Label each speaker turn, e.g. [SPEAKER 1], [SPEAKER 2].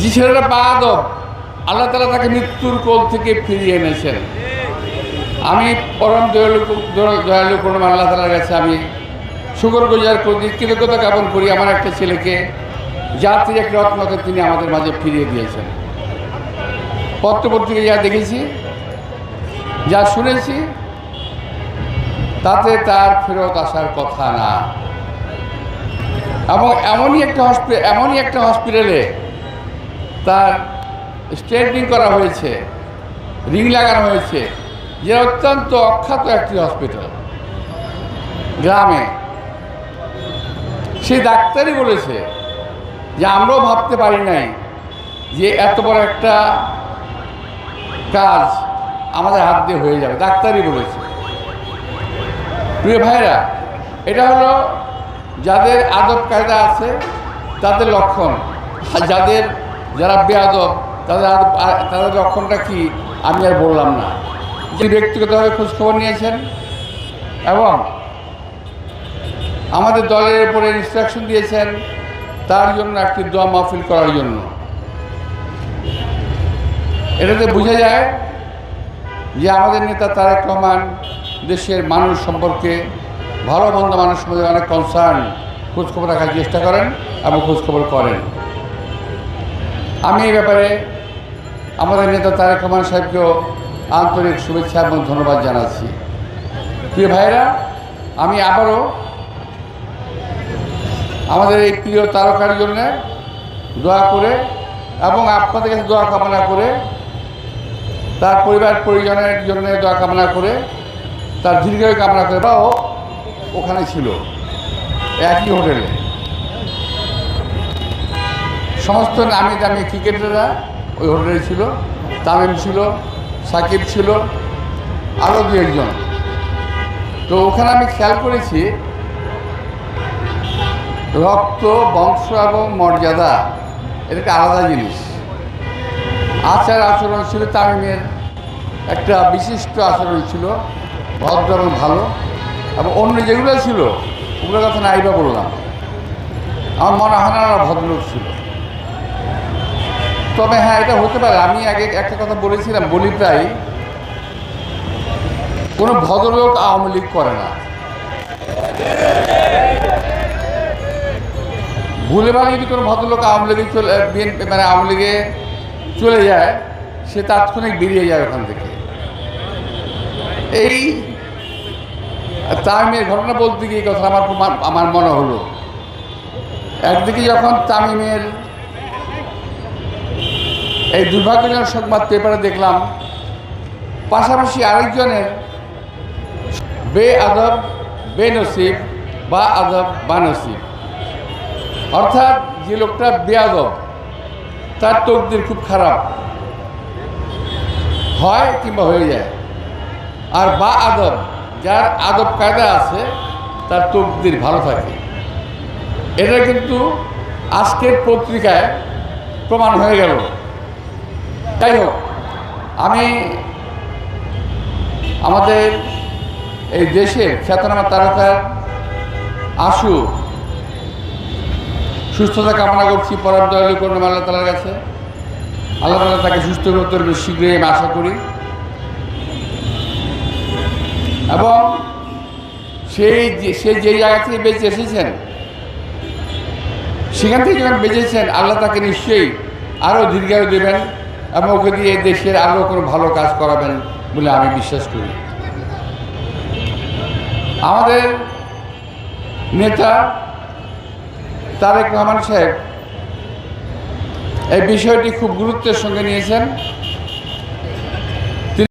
[SPEAKER 1] যে ছেলেটা বাদব আল্লাহ তালা তাকে মৃত্যুর কোল থেকে ফিরিয়ে এনেছেন। আমি পরম দয়ালু দয়ালু করলাম আল্লাহ তালার কাছে, আমি শুকর গুজার করি, কৃতজ্ঞতা জ্ঞাপন করি আমার একটা ছেলেকে, জাতির এক রত্নকে তিনি আমাদের মাঝে ফিরিয়ে দিয়েছেন। পত্রপত্রিকা যা দেখেছি, যা শুনেছি, তাতে তার ফেরত আসার কথা না। এবং এমনই একটা হসপিটাল এমনই একটা হসপিটালে তার স্ট্রেটনিং করা হয়েছে, রিং লাগানো হয়েছে। যে অত্যন্ত অখ্যাত একটি হসপিটাল গ্রামে। সেই ডাক্তারই বলেছে যে আমরাও ভাবতে পারি নাই যে এত বড় একটা কাজ আমাদের হাত দিয়ে হয়ে যাবে। ডাক্তারই বলেছে। প্রিয় ভাইরা এটা হলো যাদের আদব কায়দা আছে, তাদের লক্ষণ। যাদের যারা বেআদব তাদের তাদের লক্ষণটা কি? আমি আর বললাম না। যে ব্যক্তিগতভাবে খোঁজখবর নিয়েছেন এবং আমাদের দলের উপরে ইনস্ট্রাকশন দিয়েছেন, তার জন্য একটি দোয়া মাহফিল করার জন্য। এটাতে বোঝা যায় যে আমাদের নেতা তারেক রহমান দেশের মানুষ সম্পর্কে ভালো মন্দ মানুষ সম্পর্কে অনেক কনসার্ন খোঁজখবর রাখার চেষ্টা করেন এবং খোঁজখবর করেন। আমি এই ব্যাপারে আমাদের নেতা তারেক রহমান সাহেবকেও আন্তরিক শুভেচ্ছা এবং ধন্যবাদ জানাচ্ছি। প্রিয় ভাইরা আমি আবারও আমাদের এই প্রিয় তারকার জন্য দোয়া করে এবং আপনাদের কাছে দোয়া কামনা করে, তার পরিবার পরিজনের জন্য দোয়া কামনা করে, তার দীর্ঘায়ু কামনা করে বা ওখানে ছিল, একই হোটেলে। সমস্ত নামি দামি ক্রিকেটাররা, ওই হোটেলে ছিল, তামিম ছিল, সাকিব ছিল আরও দু একজন। তো ওখানে আমি খেয়াল করেছি, রক্ত, বংশ এবং মর্যাদা এটা একটা আলাদা জিনিস। আচার আচরণ ছিল তামিমের, একটা বিশিষ্ট আচরণ ছিল, ভদ্র এবং ভালো, এবং অন্য যেগুলো ছিল, ওগুলোর কথা নাইবা বললাম আমার মনে হয় না ভদ্রলোক ছিল। তবে হ্যাঁ এটা হতে পারে। আমি আগে একটা কথা বলেছিলাম, বলি প্রায়, কোনো ভদ্রলোক আওয়ামী লীগ করে না। ভুলে ভাবে যদি কোনো ভদ্রলোক আওয়ামী লীগে চলে, বিএনপি মানে আওয়ামী লীগে চলে যায়, সে তাৎক্ষণিক বেরিয়ে যায় ওখান থেকে। এই তামিমের ঘটনা বলতে গিয়ে কথা আমার আমার মনে হলো। একদিকে যখন তামিমের এই দুর্ভাগ্যজনক সংবাদ পেপারে দেখলাম, পাশাপাশি আরেকজনের বে আদব বে নসিব বা আদব বা নসিব অর্থাৎ যে লোকটা বেয়াদব তার তকদির খুব খারাপ। হয় কিংবা হয়ে যায়। আর বা আদব যার আদব কায়দা আছে, তার তকদির ভালো থাকে। এটা কিন্তু আজকের পত্রিকায় প্রমাণ হয়ে গেল। যাই হোক, আমি আমাদের এই দেশের খ্যাতনামা তারকার আশু সুস্থতা কামনা করছি, পরম দয়ালু করুন আল্লাহ তালার কাছে। আল্লাহ তালা তাকে সুস্থ করতে পারবে শীঘ্রই আমি আশা করি। এবং সেই সে যে জায়গা থেকে বেঁচে এসেছেন, সেখান থেকে যখন বেঁচেছেন, আল্লাহ তাকে নিশ্চয়ই আরও দীর্ঘায়ু দেবেন। এবং ওকে দিয়ে দেশের আরও কোনো ভালো কাজ করাবেন বলে আমি বিশ্বাস করি। আমাদের নেতা তারেক রহমান সাহেব এই বিষয়টি খুব গুরুত্বের সঙ্গে নিয়েছেন।